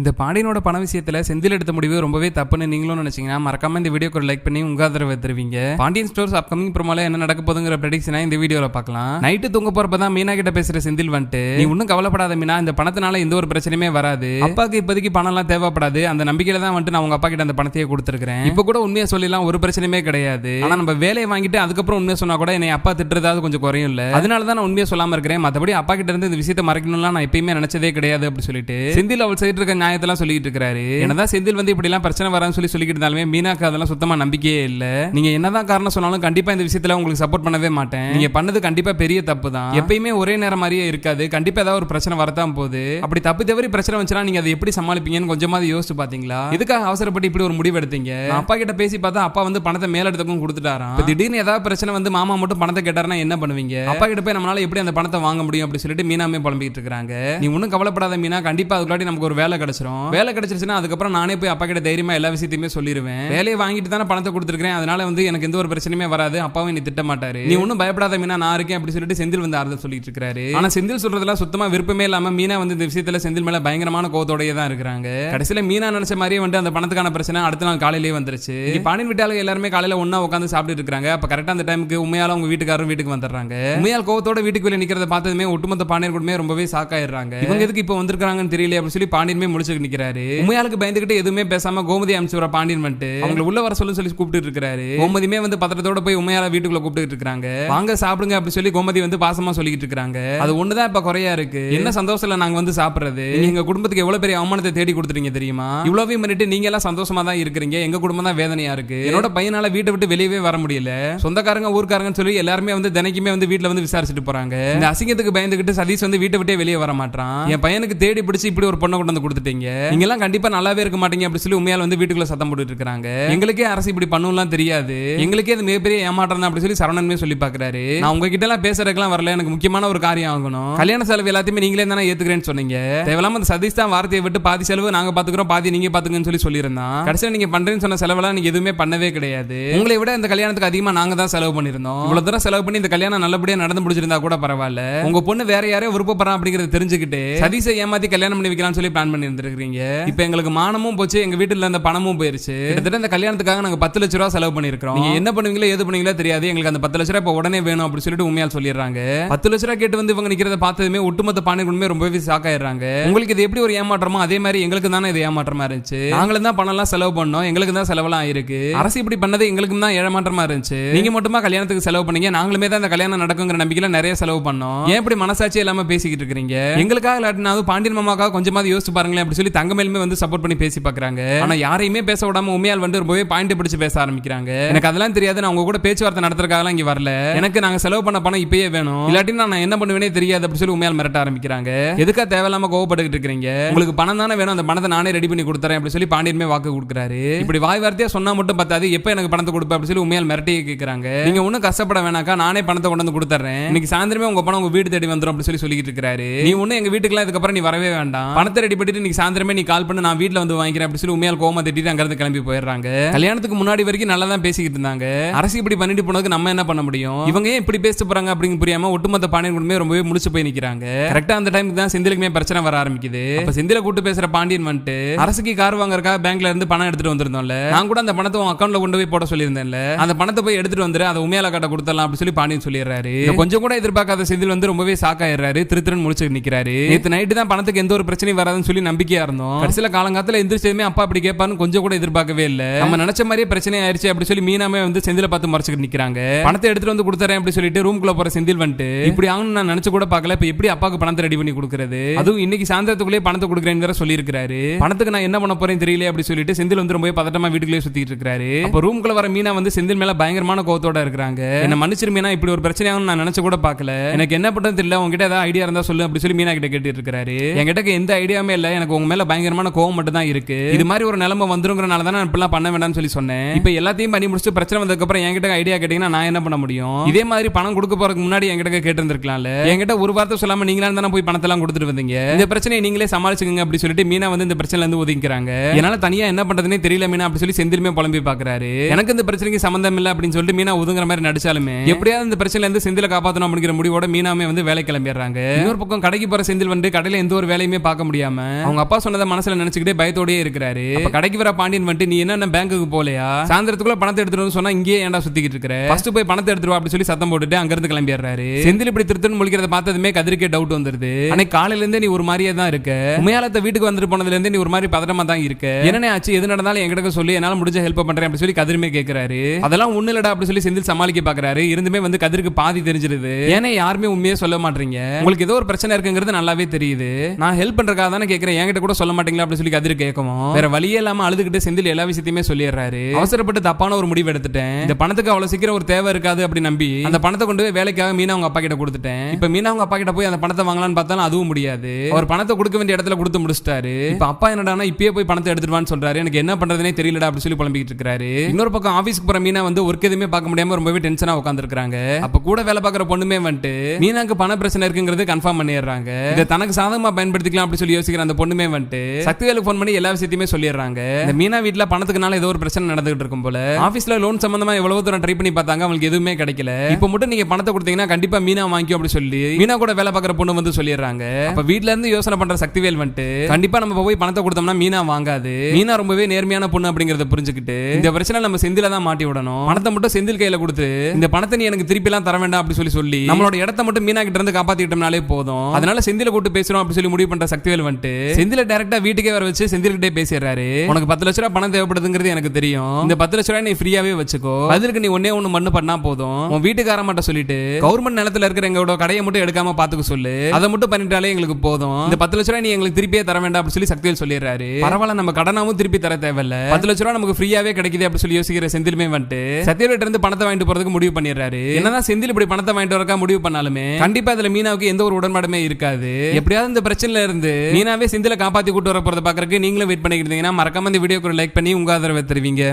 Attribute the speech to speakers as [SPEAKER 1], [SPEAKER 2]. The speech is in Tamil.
[SPEAKER 1] இந்த பாண்டியனோட பண விஷயத்துல செந்தில் எடுத்த முடிவு ரொம்பவே தப்புன்னு நீங்களும் நினைச்சீங்கன்னா மறக்காம இந்த வீடியோக்கு ஒரு லைக் பண்ணி உங்க ஆதரவு தருவீங்க. பாண்டியன் ஸ்டோர்ஸ் அப்கமிங் ப்ரோமோல என்ன நடக்க போதுங்கிற ப்ரெடிக்ஷனை இந்த வீடியோல பார்க்கலாம். நைட்டு தூங்க போறப்ப தான் மீனா கிட்ட பேசுற செந்தில் வந்துட்டு நீ ஒன்றும் கவலைப்படாத மீனா இந்த பணத்தினால எந்த ஒரு பிரச்சனையுமே வராது. அப்பாக்கு இப்போதைக்கு பணம் எல்லாம் தேவைப்படாது. அந்த நம்பிக்கையில தான் வந்துட்டு நான் உங்க அப்பா கிட்ட அந்த பணத்தையே கொடுத்துருக்கேன் இப்போ கூட உண்மையை சொல்லலாம் ஒரு பிரச்சனையுமே கிடையாது. ஆனா நம்ம வேலையை வாங்கிட்டு அதுக்கப்புறம் உண்மையை சொன்னா கூட என்னை அப்பா திட்டுறதாவது கொஞ்சம் குறையும் இல்ல. அதனால தான் நான் உண்மையை சொல்லாம இருக்கிறேன். மத்தபடி அப்பா கிட்ட இருந்து இந்த விஷயத்தை மறைக்கணும்லாம் நான் எப்பயுமே நினைச்சதே கிடையாது அப்படி சொல்லிட்டு செந்தில் அவள் சைடு இருக்க நியாயத்தெல்லாம் சொல்லிட்டு இருக்காரு என்னதான் செந்தில் வந்து இப்படி எல்லாம் பிரச்சனை வரான்னு சொல்லி சொல்லிக்கிட்டு இருந்தாலுமே மீனாக்கு அதெல்லாம் சுத்தமா நம்பிக்கையே இல்ல. நீங்க என்னதான் காரணம் சொன்னாலும் கண்டிப்பா இந்த விஷயத்துல உங்களுக்கு சப்போர்ட் பண்ணவே மாட்டேன். நீங்க பண்ணது கண்டிப்பா பெரிய தப்பு தான். எப்பயுமே ஒரே நேரம் மாதிரியே இருக்காது. கண்டிப்பா ஏதாவது ஒரு பிரச்சனை வரத்தான் போகுது. அப்படி தப்பு தவறி பிரச்சனை வந்துச்சுன்னா நீங்க அதை எப்படி சமாளிப்பீங்கன்னு கொஞ்சமாவது யோசிச்சு பாத்தீங்களா? இதுக்காக அவசரப்பட்டு இப்படி ஒரு முடிவு எடுத்தீங்க? அப்பா கிட்ட பேசி பார்த்தா அப்பா வந்து பணத்தை மேலெடுத்துக்கும் கொடுத்துட்டாராம். இப்ப திடீர்னு ஏதாவது பிரச்சனை வந்து மாமா மட்டும் பணத்தை கேட்டாருன்னா என்ன பண்ணுவீங்க? அப்பா கிட்ட போய் நம்மளால எப்படி அந்த பணத்தை வாங்க முடியும் அப்படி சொல்லிட்டு மீனாமே புலம்பிட்டு இருக்காங்க நீ ஒன்றும் கவலைப்படாத மீனா. கண்டிப்பா அதுக்குள்ளாடி நமக்கு ஒரு வேலை கிடைச்சிரும். வேலை கிடைச்சிருச்சுன்னா அதுக்கப்புறம் நானே போய் அப்பா கிட்ட தைரியமா எல்லா விஷயத்தையுமே சொல்லிடுவேன் வேலையை வாங்கிட்டு தானே பணத்தை கொடுத்துருக்கேன் அதனால வந்து எனக்கு எந்த ஒரு பிரச்சனையுமே வராது. அப்பாவும் நீ திட்ட மாட்டாரு. நீ ஒன்றும் பயப்படாத மீனா நான் இருக்கேன் அப்படி சொல்லிட்டு செந்தில் வந்து ஆறுதல் சொல்லிட்டு இருக்காரு. ஆனா செந்தில் சொல்றதுலாம் சுத்தமா விருப்பமே இல்லாம மீனா வந்து இந்த விஷயத்துல செந்தில் மேல பயங்கரமான கோவத்தோடயே தான் இருக்கிறாங்க. கடைசியில மீனா நினைச்ச மாதிரியே வந்து அந்த பணத்துக்கான பிரச்சனை அடுத்த நாள் காலையிலேயே வந்துருச்சு. பாண்டியன் வீட்டாளங்க எல்லாருமே காலையில ஒன்னா உட்காந்து சாப்பிட்டு இருக்காங்க அப்ப கரெக்டா அந்த டைமுக்கு உண்மையால உங்க வீட்டுக்காரரும் வீட்டுக்கு வந்துடுறாங்க. உண்மையால் கோவத்தோட வீட்டுக்கு வெளியே நிக்கிறத பார்த்ததுமே ஒட்டுமொத்த பாண்டியன் கூடமே ரொம்பவே சாக்காயிடுறாங்க இவங்க எதுக்கு இப்போ வந்திருக்காங்கன்னு தெரியல அப்படின்னு சொல்லி பாண்டியனுமே முடிச்சுட்டு நிக்கிறாரு. உண்மையாளுக்கு பயந்துகிட்டு எதுவுமே பேசாம கோமதி அனுப்பிச்சு வர பாண்டியன் வந்துட்டு அவங்களை உள்ள வர சொல்லு சொல்லி கூப்பிட்டு இருக்காரு கோமதியுமே வந்து பத்திரத்தோட போய் உண்மையால வீட்டுக்குள்ள கூப்பிட்டு இருக்காங்க வாங்க சாப்பிடுங்க அப்படி சொல்லி கோமதி வந்து பாசமா சொல்லிக்கிட்டு இருக்காங்க அது ஒண்ணுதான் இப்ப குறையா இருக்கு. என்ன சந்தோஷத்துல நாங்க வந்து சாப்பிடுறது. எங்க குடும்பத்துக்கு எவ்வளவு பெரிய அவமானத்தை தேடி கொடுத்துறீங்க தெரியுமா? இவ்வளவையும் பண்ணிட்டு நீங்க எல்லாம் சந்தோஷமா தான் இருக்கிறீங்க. எங்க குடும்பம் தான் வேதனையா இருக்கு. என்னோட பையனால வீட்டை விட்டு வெளியவே வர முடியல. சொந்தக்காரங்க ஊர்க்காரங்கன்னு சொல்லி எல்லாருமே வந்து தினைக்குமே வந்து வீட்டுல வந்து விசாரிச்சுட்டு போறாங்க. இந்த அசிங்கத்துக்கு பயந்துகிட்டு சதீஷ் வந்து வீட்டை விட்டே வெளியே வர மாட்டான் என் பையனுக்கு தேடி பிடிச்சு இப்படி ஒரு பொண்ணை கொண்டு வந்து கொடுத்துட்டீங்க நீங்க எல்லாம் கண்டிப்பா நல்லாவே இருக்க மாட்டீங்க அப்படி சொல்லி உண்மையால வந்து வீட்டுக்குள்ள சத்தம் போட்டுட்டு இருக்காங்க எங்களுக்கே அரசு இப்படி பண்ணும்லாம் தெரியாது. எங்களுக்கே அது மிகப்பெரிய ஏமாற்றம் அப்படி சொல்லி சரவணன்மே சொல்லி பாக்குறாரு. நான் உங்ககிட்ட எல்லாம் பேசுறதுக்கெல்லாம் வரல. எனக்கு முக்கியமான ஒரு காரியம் ஆகணும். கல்யாண செலவு எல்லாத்தையுமே நீங்களே தானே ஏத்துக்கிறேன்னு சொன்னீங்க. தேவையில்லாம அந்த சதீஷ் தான் வார்த்தையை விட்டு பாதி செலவு நாங்க பாத்துக்கிறோம் பாதி நீங்க பாத்துக்கன்னு சொல்லி சொல்லியிருந்தான். கடைசியில் நீங்க பண்றேன்னு சொன்ன செலவெல்லாம் நீங்க எதுவுமே பண்ணவே கிடையாது. உங்களை விட இந்த கல்யாணத்துக்கு அதிகமா நாங்க தான் செலவு பண்ணிருந்தோம் இவ்வளவு தூரம் செலவு பண்ணி இந்த கல்யாணம் நல்லபடியா நடந்து முடிச்சிருந்தா கூட பரவாயில்ல. உங்க பொண்ணு வேற யாரையும் விருப்பப்படுறான் அப்படிங்கறத தெரிஞ்சுக்கிட்டு சதீஷை ஏமாத்தி கல்யாணம் பண்ணி வைக்கலாம்னு சொல்லி பிளான் பண்ணிருந்தேன் இருந்திருக்கீங்க இப்ப எங்களுக்கு மானமும் போச்சு எங்க வீட்டுல இருந்த பணமும் போயிருச்சு. கிட்டத்தட்ட இந்த கல்யாணத்துக்காக நாங்க பத்து லட்ச ரூபா செலவு பண்ணிருக்கோம் நீங்க என்ன பண்ணுவீங்களோ எது பண்ணுவீங்களோ தெரியாது. எங்களுக்கு அந்த பத்து லட்ச ரூபா இப்ப உடனே வேணும் அப்படி சொல்லிட்டு உண்மையால் சொல்லிடுறாங்க. பத்து லட்ச ரூபா கேட்டு வந்து இவங்க நிக்கிறத பார்த்ததுமே ஒட்டுமொத்த பாண்டியர்களுமே ரொம்பவே சாக்காயிடுறாங்க உங்களுக்கு இது எப்படி ஒரு ஏமாற்றமோ அதே மாதிரி எங்களுக்கு தானே இது ஏமாற்றமா இருந்துச்சு. நாங்களும் தான் பணம் எல்லாம் செலவு பண்ணோம் எங்களுக்கு தான் செலவெல்லாம் ஆயிருக்கு. அரசு இப்படி பண்ணது எங்களுக்கும் தான் ஏமாற்றமா இருந்துச்சு. நீங்க மட்டுமா கல்யாணத்துக்கு செலவு பண்ணீங்க நாங்களுமே தான் இந்த கல்யாணம் நடக்குங்கிற நம்பிக்கையில நிறைய செலவு பண்ணோம். ஏன் இப்படி மனசாட்சி இல்லாம பேசிக்கிட்டு இருக்கீங்க எங்களுக்காக இல்லாட்டினாவது பாண்டியன் மாமாக்காக கொஞ்சமாவது யோசிச்சு பாருங்களேன் அப்படி சொல்லி தங்கமேலுமே வந்து சப்போர்ட் பண்ணி பேசி பாக்குறாங்க ஆனா யாரையுமே பேச விடாம உண்மையால் வந்து ரொம்பவே பாயிண்ட் பிடிச்சு பேச ஆரம்பிக்கிறாங்க. எனக்கு அதெல்லாம் தெரியாது. நான் உங்க கூட பேச்சுவார்த்தை நடத்துறதுக்காக இங்க வரல. எனக்கு நாங்க செலவு பண்ண பணம் இப்பயே வேணும். இல்லாட்டி நான் என்ன பண்ணுவேனே தெரியாது அப்படி சொல்லி உமையால் மிரட்ட ஆரம்பிக்கிறாங்க. எதுக்கா தேவையில்லாம கோவப்பட்டுக்கிட்டு இருக்கீங்க? உங்களுக்கு பணம் தானே வேணும். அந்த பணத்தை நானே ரெடி பண்ணி கொடுத்துறேன் அப்படி சொல்லி பாண்டியனுமே வாக்கு கொடுக்குறாரு. இப்படி வாய் வார்த்தையா சொன்னா மட்டும் பத்தாது. எப்ப எனக்கு பணத்தை கொடுப்ப அப்படி சொல்லி உமையால் மிரட்டி கேட்குறாங்க நீங்க ஒன்னும் கஷ்டப்பட வேணாக்கா நானே பணத்தை கொண்டு வந்து கொடுத்துறேன். இன்னைக்கு சாயந்தரமே உங்க பணம் உங்க வீடு தேடி வந்துடும் அப்படி சொல்லி சொல்லிட்டு இருக்காரு நீ ஒண்ணு எங்க வீட்டுக்குலாம் இதுக்கப்புறம் நீ வரவே வேண்டாம். பணத்தை ரெடி பண்ணிட்டு சாயந்தரமே நீ கால் பண்ண நான் வீட்ல வந்து வாங்கிக்கிறேன் அப்படி சொல்லி உண்மையால் கோமா திட்டிட்டு அங்கிருந்து கிளம்பி போயிடுறாங்க. கல்யாணத்துக்கு முன்னாடி வரைக்கும் நல்லா தான் பேசிக்கிட்டு இருந்தாங்க. அரசு இப்படி பண்ணிட்டு போனதுக்கு நம்ம என்ன பண்ண முடியும்? இவங்க ஏன் இப்படி பேசிட்டு போறாங்க அப்படின்னு புரியாம ஒட்டுமொத்த பாண்டியன் குடும்பமே ரொம்பவே முடிச்சு போய் நிக்கிறாங்க. கரெக்டா அந்த டைமுக்கு தான் செந்திலுக்குமே பிரச்சனை வர ஆரம்பிக்குது. அப்ப செந்தில கூட்டு பேசுற பாண்டியன் வந்துட்டு அரசுக்கு கார் வாங்குறக்கா பேங்க்ல இருந்து பணம் எடுத்துட்டு வந்திருந்தோம்ல. நான் கூட அந்த பணத்தை உன் அக்கௌண்ட்ல கொண்டு போய் போட சொல்லியிருந்தேன்ல. அந்த பணத்தை போய் எடுத்துட்டு வந்துரு அதை உண்மையால காட்ட கொடுத்தலாம் அப்படின்னு சொல்லி பாண்டியன் சொல்லிடுறாரு. கொஞ்சம் கூட எதிர்பார்க்காத செந்தில் வந்து ரொம்பவே சாக்காயிடுறாரு திருத்திரன் முடிச்சு நிக்கிறாரு. நேற்று நைட்டு தான் பணத்துக்கு எந்த ஒரு பிரச்சனையும் வராதுன்னு சொல்லி நம்பி நம்பிக்கையா இருந்தோம். கடைசியில காலங்காலத்துல எந்திரிச்சதுமே அப்பா அப்படி கேட்பான்னு கொஞ்சம் கூட எதிர்பார்க்கவே இல்ல. நம்ம நினைச்ச மாதிரியே பிரச்சனை ஆயிருச்சு அப்படி சொல்லி மீனாமே வந்து செந்தில பார்த்து மறைச்சுக்கிட்டு நிக்கிறாங்க. பணத்தை எடுத்துட்டு வந்து கொடுத்துறேன் அப்படி சொல்லிட்டு ரூம்குள்ள போற செந்தில் வந்துட்டு இப்படி ஆகும் நான் நினைச்சு கூட பாக்கல இப்ப எப்படி அப்பாக்கு பணத்தை ரெடி பண்ணி கொடுக்கறது? அதுவும் இன்னைக்கு சாயந்தரத்துக்குள்ளே பணத்தை கொடுக்குறேன்னு வேற சொல்லியிருக்காரு பணத்துக்கு நான் என்ன பண்ண போறேன் தெரியல அப்படி சொல்லிட்டு செந்தில் வந்து ரொம்ப பதட்டமா வீட்டுக்குள்ளே சுத்திட்டு இருக்காரு. அப்ப ரூம்குள்ள வர மீனா வந்து செந்தில் மேல பயங்கரமான கோவத்தோட இருக்கிறாங்க. என்ன மன்னிச்சிரு மீனா இப்படி ஒரு பிரச்சனை ஆகும் நான் நினைச்சு கூட பாக்கல எனக்கு என்ன பண்றது தெரியல. உங்ககிட்ட ஏதாவது ஐடியா இருந்தா சொல்லு அப்படி சொல்லி மீனா கிட்ட கேட்டு இருக்காரு. என்கிட்ட எந்த ஐடியாவுமே இல்ல. எனக்கு உங்க மேல பயங்கரமான கோவம் மட்டும் தான் இருக்கு. இது மாதிரி ஒரு நிலைமை வந்துருங்கிறனால தான் நான் பண்ண வேண்டாம்னு சொல்லி சொன்னேன். இப்போ எல்லாத்தையும் பண்ணி முடிச்சு பிரச்சனை வந்ததுக்கு அப்புறம் என்கிட்ட ஐடியா கேட்டீங்கன்னா நான் என்ன பண்ண முடியும்? இதே மாதிரி பணம் கொடுக்க போறதுக்கு முன்னாடி என்கிட்ட கேட்டிருந்திருக்கலாம்ல? என்கிட்ட ஒரு வார்த்தை சொல்லாம நீங்களா தானே போய் பணத்தெல்லாம் கொடுத்துட்டு வந்தீங்க. இந்த பிரச்சனையை நீங்களே சமாளிச்சுக்கங்க அப்படி சொல்லிட்டு மீனா வந்து இந்த பிரச்சனைல இருந்து ஒதுக்கிறாங்க என்னால தனியா என்ன பண்றதுனே தெரியல மீனா அப்படி சொல்லி செந்திலுமே புலம்பி பாக்குறாரு. எனக்கு இந்த பிரச்சனைக்கு சம்பந்தம் இல்ல அப்படின்னு சொல்லிட்டு மீனா ஒதுங்குற மாதிரி நடிச்சாலுமே எப்படியாவது இந்த பிரச்சனைல இருந்து செந்தில காப்பாத்தணும் அப்படிங்கிற முடிவோட மீனாமே வந்து வேலை கிளம்பிடுறாங்க. இன்னொரு பக்கம் கடைக்கு போற செந்தில் வந்து கடையில எந்த ஒரு வேலையுமே பார்க்க முடியாம அவங்க அவங்க அப்பா சொன்னதை மனசுல நினைச்சுக்கிட்டே பயத்தோடயே இருக்கிறாரு. கடைக்கு வர பாண்டியன் வந்துட்டு நீ என்ன பேங்க்குக்கு போலையா சாயந்தரத்துக்குள்ள பணத்தை எடுத்துட்டு சொன்னா இங்கேயே ஏன்டா சுத்திக்கிட்டு இருக்கிற? ஃபர்ஸ்ட் போய் பணத்தை எடுத்துட்டு வா அப்படி சொல்லி சத்தம் போட்டுட்டு அங்க இருந்து கிளம்பிடுறாரு. செந்தில் இப்படி திருத்துன்னு முழிக்கிறத பார்த்ததுமே கதிரிக்கே டவுட் வந்துருது. அன்னைக்கு காலையில இருந்தே நீ ஒரு மாதிரியே தான் இருக்க. உண்மையாலத்த வீட்டுக்கு வந்துட்டு போனதுல இருந்தே நீ ஒரு மாதிரி பதட்டமா தான் இருக்க. என்னனே ஆச்சு? எது நடந்தாலும் என்கிட்ட சொல்லி. என்னால முடிஞ்ச ஹெல்ப் பண்றேன் அப்படி சொல்லி கதிருமே கேக்குறாரு. அதெல்லாம் ஒண்ணு இல்லடா அப்படி சொல்லி செந்தில் சமாளிக்க பாக்குறாரு. இருந்துமே வந்து கதிருக்கு பாதி தெரிஞ்சிருது. ஏன்னா யாருமே உண்மையே சொல்ல மாட்டீங்க உங்களுக்கு ஏதோ ஒரு பிரச்சனை இருக்குங்கிறது நல்லாவே தெரியுது. நான் ஹெல்ப் பண்றதுக்காக தானே கேக்குறேன். கிட்ட கூட சொல்ல மாட்டீங்களா அப்படின்னு சொல்லி கதிர் கேட்கவும் வேற வழியே இல்லாம அழுதுகிட்டு செந்தில் எல்லா விஷயத்தையுமே சொல்லிடுறாரு. அவசரப்பட்டு தப்பான ஒரு முடிவு எடுத்துட்டேன். இந்த பணத்துக்கு அவ்வளவு சீக்கிரம் ஒரு தேவை இருக்காது அப்படி நம்பி அந்த பணத்தை கொண்டு போய் வேலைக்காக மீனா அவங்க அப்பா கிட்ட கொடுத்துட்டேன். இப்ப மீனா அவங்க அப்பா கிட்ட போய் அந்த பணத்தை வாங்கலாம்னு பார்த்தாலும் அதுவும் முடியாது. அவர் பணத்தை கொடுக்க வேண்டிய இடத்துல கொடுத்து முடிச்சிட்டாரு. இப்ப அப்பா என்னடானா இப்பயே போய் பணத்தை எடுத்துட்டு சொல்றாரு. எனக்கு என்ன பண்றதுனே தெரியலடா அப்படி சொல்லி புலம்பிக்கிட்டு இருக்காரு. இன்னொரு பக்கம் ஆபீஸ்க்கு போற மீனா வந்து ஒர்க் எதுவுமே பார்க்க முடியாம ரொம்பவே டென்ஷனா உட்காந்துருக்காங்க அப்ப கூட வேலை பார்க்குற பொண்ணுமே வந்துட்டு மீனாக்கு பண பிரச்சனை இருக்குங்கிறது கன்ஃபார்ம் பண்ணிடுறாங்க. இதை தனக்கு சாதகமா பயன்படுத்திக்கலாம் அப்படி சொல்லி யோசிக்கிற அந்த பொண்ணுமே வந்துட்டு சக்திவேலுக்கு ஃபோன் பண்ணி எல்லா விஷயத்தையுமே சொல்லிடுறாங்க. இந்த மீனா வீட்ல பணத்துக்குனால ஏதோ ஒரு பிரச்சனை நடந்துகிட்டு இருக்கும் போல. ஆபீஸ்ல லோன் சம்பந்தமா எவ்வளவு தூரம் ட்ரை பண்ணி பார்த்தாங்க அவங்களுக்கு எதுவுமே கிடைக்கல. இப்போ மட்டும் நீங்க பணத்தை கொடுத்தீங்கன்னா கண்டிப்பா மீனா வாங்கிக்கோ அப்படி சொல்லி மீனா கூட வேலை பார்க்குற பொண்ணு வந்து சொல்லிடுறாங்க. அப்ப வீட்ல இருந்து யோசனை பண்ற சக்திவேல் வந்துட்டு கண்டிப்பா நம்ம போய் பணத்தை கொடுத்தோம்னா மீனா வாங்காது. மீனா ரொம்பவே நேர்மையான பொண்ணு அப்படிங்கறத புரிஞ்சுக்கிட்டு இந்த பிரச்சனை நம்ம செந்தில தான் மாட்டி விடணும். பணத்தை மட்டும் செந்தில் கையில கொடுத்து இந்த பணத்தை நீ எனக்கு திருப்பி எல்லாம் தர வேண்டாம் அப்படி சொல்லி சொல்லி நம்மளோட இடத்த மட்டும் மீனா கிட்ட இருந்து காப்பாத்திட்டோம்னாலே போதும். அதனால செந்தில கூட்டு பேசுறோம் அப்படி சொல்லி முடிவு பண்ற சக்திவேல் வந்துட்டு செந்தில டேரக்டா வீட்டுக்கே வர வச்சு செந்தில் கிட்டே பேசிடுறாரு. உனக்கு பத்து லட்ச ரூபாய் பணம் தேவைப்படுதுங்கிறது எனக்கு தெரியும். இந்த பத்து லட்ச ரூபாய் நீ ஃப்ரீயாவே வச்சுக்கோ. அதுக்கு நீ ஒன்னே ஒண்ணு மண்ணு பண்ணா போதும். உன் வீட்டுக்கார மட்டும் சொல்லிட்டு கவர்மெண்ட் நிலத்துல இருக்கிற எங்களோட கடையை மட்டும் எடுக்காம பாத்துக்க சொல்லு. அதை மட்டும் பண்ணிட்டாலே எங்களுக்கு போதும். இந்த பத்து லட்ச ரூபாய் நீ எங்களுக்கு திருப்பியே தர வேண்டாம் அப்படின்னு சொல்லி சக்தியில் சொல்லிடுறாரு. பரவாயில்ல நம்ம கடனாவும் திருப்பி தர தேவையில்ல. பத்து லட்ச ரூபாய் நமக்கு ஃப்ரீயாவே கிடைக்குது அப்படின்னு சொல்லி யோசிக்கிற செந்திலுமே வந்துட்டு சத்யவேட்ட இருந்து பணத்தை வாங்கிட்டு போறதுக்கு முடிவு பண்ணிடுறாரு. என்னதான் செந்தில் இப்படி பணத்தை வாங்கிட்டு வரக்கா முடிவு பண்ணாலுமே கண்டிப்பா அதுல மீனாவுக்கு எந்த ஒரு உடன்பாடுமே இருக்காது. எப்படியாவது இந்த பிரச்சனையில இருந்து மீனாவே செந்தில காப்பாற்றி கூட்டு வர போகிறத பார்க்குறக்கு நீங்களும் வெயிட் பண்ணிக்கிட்டு இருந்தீங்கன்னா மறக்காம இந்த வீடியோக்கு லைக் பண்ணி உங்கள் ஆதரவை தருவீங்க.